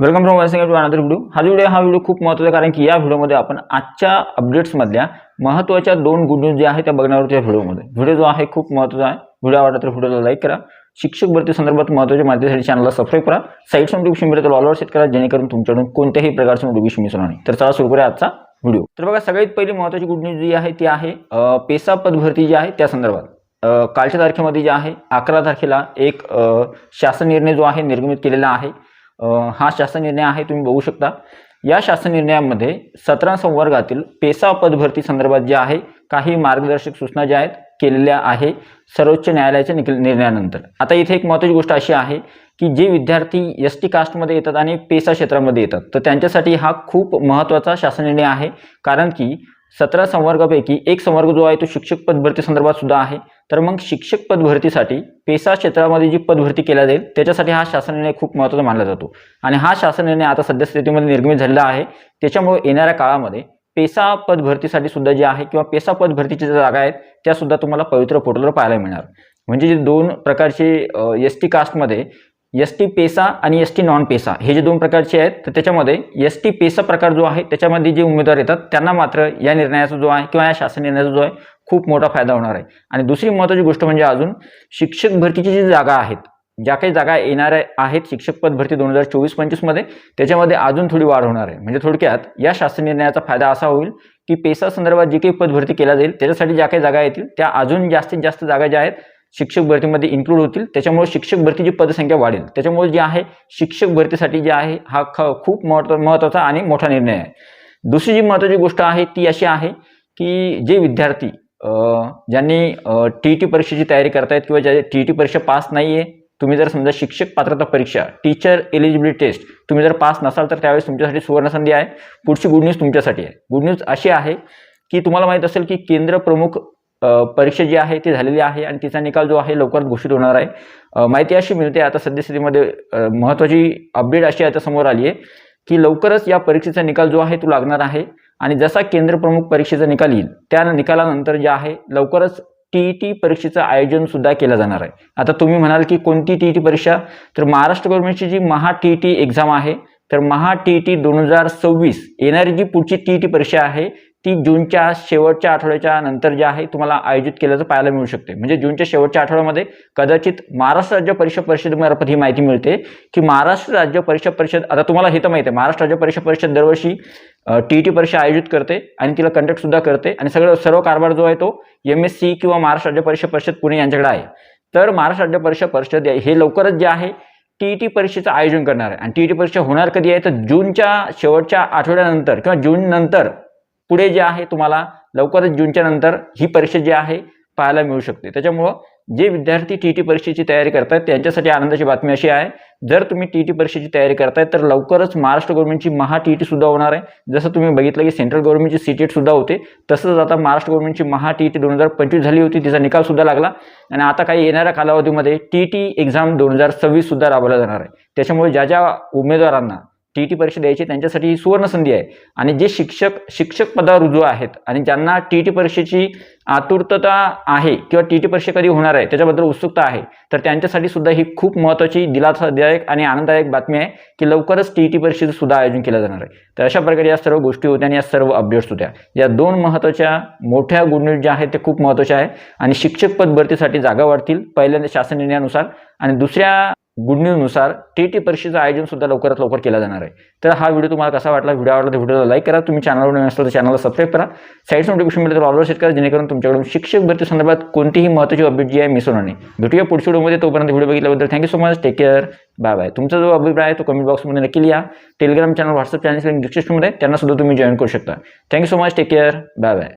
Welcome from to another video हा video हा video खूप महत्त्वाचा कारण की या व्हिडिओमध्ये आपण आजच्या अपडेट्समधल्या महत्त्वाच्या दोन गुड न्यूज ज्या आहेत त्या बघण्यावर त्या व्हिडिओमध्ये व्हिडिओ जो आहे खूप महत्त्वाचा आहे. व्हिडिओ आवडला तर व्हिडिओला लाईक करा. शिक्षक भरती संदर्भात महत्त्वाच्या माहितीसाठी चॅनलला सबस्क्राईब करा. साईट नोटिफिकेशन मिळेल तर ऑलवर सेट करा जेणेकरून तुमच्याकडून कोणत्याही प्रकारचं नोटिफिकेशन मिस नाही. तर चला सुरू करूया आजचा व्हिडिओ तर बघा सगळ्यात पहिली महत्त्वाची गुड न्यूज जी आहे ती आहे अं, पेसा पदभरती जी आहे त्या संदर्भात. कालच्या तारखेमध्ये जे आहे अकरा तारखेला एक शासन निर्णय जो आहे निर्गमित केलेला आहे. हा शासन निर्णय आहे तुम्ही बघू शकता. या शासन निर्णयामध्ये सतरा संवर्गातील पेसा पदभरती संदर्भात जे आहे काही मार्गदर्शक सूचना ज्या आहेत केलेल्या आहे सर्वोच्च न्यायालयाच्या निकल निर्णयानंतर. आता इथे एक महत्त्वाची गोष्ट अशी आहे की जे विद्यार्थी एस टी कास्टमध्ये येतात आणि पेसा क्षेत्रामध्ये येतात तर त्यांच्यासाठी हा खूप महत्त्वाचा शासन निर्णय आहे. कारण की सतरा संवर्गापैकी एक संवर्ग जो आहे तो शिक्षक पदभरती संदर्भात सुद्धा आहे. तर मग शिक्षक पदभरतीसाठी पेसा क्षेत्रामध्ये जी पदभरती केल्या जाईल त्याच्यासाठी हा शासन निर्णय खूप महत्त्वाचा मानला जातो. आणि हा शासन निर्णय आता सध्या स्थितीमध्ये निर्गमित झालेला आहे. त्याच्यामुळे येणाऱ्या काळामध्ये पेसा पदभरतीसाठी सुद्धा जे आहे किंवा पेसा पदभरतीच्या ज्या जागा आहेत त्या सुद्धा तुम्हाला पवित्र पोर्टलवर पाहायला मिळणार. म्हणजे जे दोन प्रकारचे एस टी कास्टमध्ये एस टी पेसा आणि एस टी नॉन पेसा हे जे दोन प्रकारचे आहेत तर त्याच्यामध्ये एस टी पेसा प्रकार जो आहे त्याच्यामध्ये जे उमेदवार येतात त्यांना मात्र या निर्णयाचा जो आहे किंवा या शासन निर्णयाचा जो आहे खूप मोठा फायदा होणार आहे. आणि दुसरी महत्त्वाची गोष्ट म्हणजे अजून शिक्षक भरतीची जी जागा आहेत ज्या काही जागा येणाऱ्या आहेत शिक्षक पद भरती दोन हजार चोवीस पंचवीसमध्ये त्याच्यामध्ये अजून थोडी वाढ होणार आहे. म्हणजे थोडक्यात या शासन निर्णयाचा फायदा असा होईल की पेसा संदर्भात जी काही पदभरती केला जाईल त्याच्यासाठी ज्या काही जागा येतील त्या अजून जास्तीत जास्त जागा ज्या आहेत शिक्षक भरतीमध्ये इन्क्लूड होतील. त्याच्यामुळे शिक्षक भरतीची पदसंख्या वाढेल. त्याच्यामुळे जे आहे शिक्षक भरतीसाठी जे आहे हा ख खूप महत्त्व महत्त्वाचा आणि मोठा निर्णय आहे. दुसरी जी महत्त्वाची गोष्ट आहे ती अशी आहे की जे विद्यार्थी ज्यांनी टी टी परीक्षेची तयारी करतायत किंवा ज्या टी टी परीक्षा पास नाही आहे तुम्ही जर समजा शिक्षक पात्रता परीक्षा टीचर एलिजिबिलिटी टेस्ट तुम्ही जर पास नसाल तर त्यावेळेस तुमच्यासाठी सुवर्णसंधी आहे. पुढची गुड न्यूज तुमच्यासाठी आहे. गुड न्यूज अशी आहे की तुम्हाला माहीत असेल की केंद्र प्रमुख परीक्षा जी आहे ती झालेली आहे आणि तिचा निकाल जो आहे लवकरच घोषित होणार आहे. माहिती अशी मिळते आता सद्यस्थितीमध्ये महत्त्वाची अपडेट अशी आता समोर आली आहे की लवकरच या परीक्षेचा निकाल जो आहे तो लागणार आहे. आणि जसा केंद्र प्रमुख परीक्षेचा निकाल येईल त्या निकालानंतर जे आहे लवकरच टी ई टी परीक्षेचं आयोजन सुद्धा केलं जाणार आहे. आता तुम्ही म्हणाल की कोणती टी ई टी परीक्षा? तर महाराष्ट्र गव्हर्नमेंटची जी Maha T E T exam आहे तर महा टी ई टी दोन हजार सव्वीस येणारी जी पुढची टी ई टी परीक्षा आहे ती जूनच्या शेवटच्या आठवड्याच्या नंतर जे आहे तुम्हाला आयोजित केल्याचं पाहायला मिळू शकते. म्हणजे जूनच्या शेवटच्या आठवड्यामध्ये कदाचित महाराष्ट्र राज्य परीक्षा परिषदेमार्फत ही माहिती मिळते की महाराष्ट्र राज्य परीक्षा परिषद आता तुम्हाला हे तर माहिती आहे महाराष्ट्र राज्य परीक्षा परिषद दरवर्षी टी ई टी परीक्षा आयोजित करते आणि तिला कंडक्ट सुद्धा करते. आणि सगळं सर्व कारभार जो आहे तो एम एस सी किंवा महाराष्ट्र राज्य परीक्षा परिषद पुणे यांच्याकडे आहे. तर महाराष्ट्र राज्य परीक्षा परिषद हे लवकरच जे आहे टी ई टी परीक्षेचं आयोजन करणार आहे. आणि टी ई टी परीक्षा होणार कधी आहे? तर जूनच्या शेवटच्या आठवड्यानंतर किंवा जून नंतर पुढे जे आहे तुम्हाला लवकरच जूनच्या नंतर ही परीक्षा जी आहे पाहायला मिळू शकते. त्याच्यामुळं जे विद्यार्थी टी टी परीक्षेची तयारी करतायत त्यांच्यासाठी आनंदाची बातमी अशी आहे जर तुम्ही टी टी परीक्षेची तयारी करताय तर लवकरच महाराष्ट्र गव्हर्नमेंटची महा टी टी सुद्धा होणार आहे. जसं तुम्ही बघितलं की सेंट्रल गव्हर्नमेंटची सी टी सुद्धा होते तसंच आता महाराष्ट्र गव्हर्नमेंटची महा टी टी दोन हजार पंचवीस झाली होती तिचा निकाल सुद्धा लागला. आणि आता काही येणाऱ्या कालावधीमध्ये टी टी एक्झाम दोन हजार सव्वीस सुद्धा राबवला जाणार आहे. त्याच्यामुळे ज्या ज्या उमेदवारांना टी टी परीक्षा द्यायची त्यांच्यासाठी ही सुवर्ण संधी आहे. आणि जे शिक्षक शिक्षक पदावर रुजू आहेत आणि ज्यांना टी टी परीक्षेची आतुरता आहे किंवा टी टी परीक्षा कधी होणार आहे त्याच्याबद्दल उत्सुकता आहे तर त्यांच्यासाठी सुद्धा ही खूप महत्त्वाची दिलासादायक आणि आनंददायक बातमी आहे की लवकरच टी टी परीक्षेचं सुद्धा आयोजन केलं जाणार आहे. तर अशा प्रकारे या सर्व गोष्टी होत्या आणि या सर्व अपडेट्स होत्या. या दोन महत्त्वाच्या मोठ्या गुड न्यूज ज्या आहेत ते खूप महत्त्वाच्या आहे आणि शिक्षक पद भरतीसाठी जागा वाढतील पहिल्यांदा शासन निर्णयानुसार. आणि दुसऱ्या गुड न्यूजनुसार टी टी परीक्षेचं आयोजन सुद्धा लवकरात लवकर केलं जाणार आहे. तर हा व्हिडिओ तुम्हाला कसा वाटला व्हिडिओ आवडला तर व्हिडिओला लाईक करा. तुम्ही चॅनलवर नवीन असाल तर चॅनलला सबस्क्राईब करा. साईड्स नोटिफिकेशन मिळेल तर ऑलवर सेट करा जेणेकरून तुमच्याकडून शिक्षक भरती संदर्भात कोणतीही महत्त्वाची अपडेट जी आहे मिस होणार नाही. भेटूया पुढच्या व्हिडिओमध्ये तोपर्यंत video बघितल्याबद्दल thank you so much take care bye bye तुमचा जो अभिप्राय आहे तो कमेंट बॉक्समध्ये नक्की लिहा. टेलिग्राम चॅनल व्हॉट्सअप चॅनल डिस्क्रिप्शनमध्ये त्यांना सुद्धा तुम्ही जॉईन करू शकता. Thank you so much take care bye bye